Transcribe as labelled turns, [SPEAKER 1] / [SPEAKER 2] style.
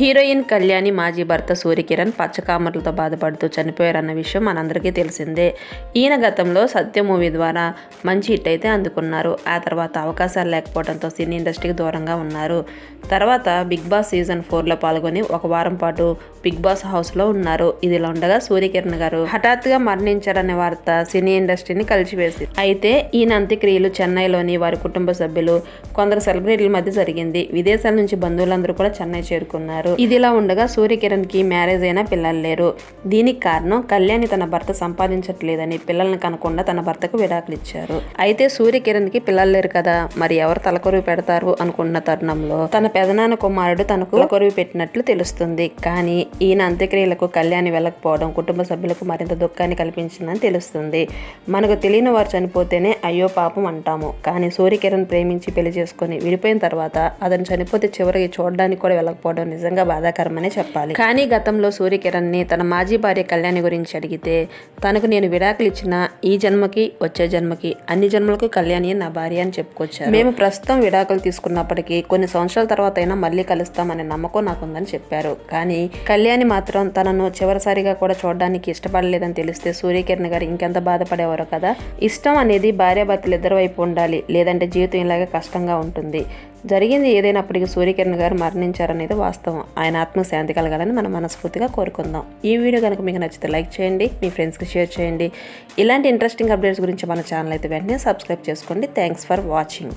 [SPEAKER 1] Heroine Kalyani మాజీ భర్త సూర్యకిరణ్ పచ్చకామర్లతో బాధపడుతూ చనిపోయారన్న విషయం మనందరికీ తెలిసిందే. ఈయన గతంలో సత్య మూవీ ద్వారా మంచి హిట్ అయితే అందుకున్నారు. ఆ తర్వాత అవకాశాలు లేకపోవడంతో సినీ ఇండస్ట్రీకి దూరంగా ఉన్నారు. తర్వాత బిగ్ బాస్ సీజన్ ఫోర్లో పాల్గొని ఒక వారం పాటు బిగ్ బాస్ హౌస్లో ఉన్నారు. ఇదిలా ఉండగా సూర్యకిరణ్ గారు హఠాత్తుగా మరణించారనే వార్త సినీ ఇండస్ట్రీని కలిసివేసి అయితే ఈయన అంత్యక్రియలు చెన్నైలోని వారి కుటుంబ సభ్యులు కొందరు సెలబ్రిటీల మధ్య జరిగింది. విదేశాల నుంచి బంధువులందరూ కూడా చెన్నై చేరుకున్నారు. ఇదిలా ఉండగా సూర్యకిరణ్కి మ్యారేజ్ అయినా పిల్లలు లేరు. దీనికి కారణం కళ్యాణి తన భర్త సంపాదించట్లేదని పిల్లల్ని కనకుండా తన భర్తకు విడాకులు ఇచ్చారు. అయితే సూర్యకిరణ్కి పిల్లలు లేరు కదా మరి ఎవరు తలకొరువు పెడతారు అనుకున్న తరుణంలో తన పెదనాన్న కుమారుడు తనకు కొరువు పెట్టినట్లు తెలుస్తుంది. కానీ ఈయన అంత్యక్రియలకు కళ్యాణి వెళ్ళకపోవడం కుటుంబ సభ్యులకు మరింత దుఃఖాన్ని కల్పించిందని తెలుస్తుంది. మనకు తెలియని వారు చనిపోతేనే అయ్యో పాపం అంటాము. కానీ సూర్యకిరణ్ ప్రేమించి పెళ్ళి చేసుకుని విడిపోయిన తర్వాత అతను చనిపోతే చివరికి చూడడానికి కూడా వెళ్ళకపోవడం నిజంగా బాధాకరమనే చెప్పాలి. కానీ గతంలో సూర్యకిరణ్ని తన మాజీ భార్య కళ్యాణి గురించి అడిగితే తనకు నేను విడాకులు ఇచ్చిన ఈ జన్మకి వచ్చే జన్మకి అన్ని జన్మలకు కళ్యాణి నా భార్య అని చెప్పుకొచ్చారు. మేము ప్రస్తుతం విడాకులు తీసుకున్నప్పటికీ కొన్ని సంవత్సరాల తర్వాత అయినా మళ్ళీ కలుస్తామనే నమ్మకం నాకుందని చెప్పారు. కానీ కళ్యాణి మాత్రం తనను చివరిసారిగా కూడా చూడడానికి ఇష్టపడలేదని తెలిస్తే సూర్యకిరణ్ గారు ఇంకెంత బాధపడేవారో కదా? ఇష్టం అనేది భార్యాభర్తలు ఇద్దరు వైపు ఉండాలి. లేదంటే జీవితం ఇలాగే కష్టంగా ఉంటుంది. జరిగింది ఏదైనప్పటికీ సూర్యకిరణ్ గారు మరణించారనేది వాస్తవం. ఆయన ఆత్మ శాంతి కలగాలని మనం మనస్ఫూర్తిగా కోరుకుందాం. ఈ వీడియో కనుక మీకు నచ్చితే లైక్ చేయండి మీ ఫ్రెండ్స్కి షేర్ చేయండి. ఇలాంటి ఇంట్రెస్టింగ్ అప్డేట్స్ గురించి మన ఛానల్ అయితే వెంటనే సబ్స్క్రైబ్ చేసుకోండి. Thanks for watching.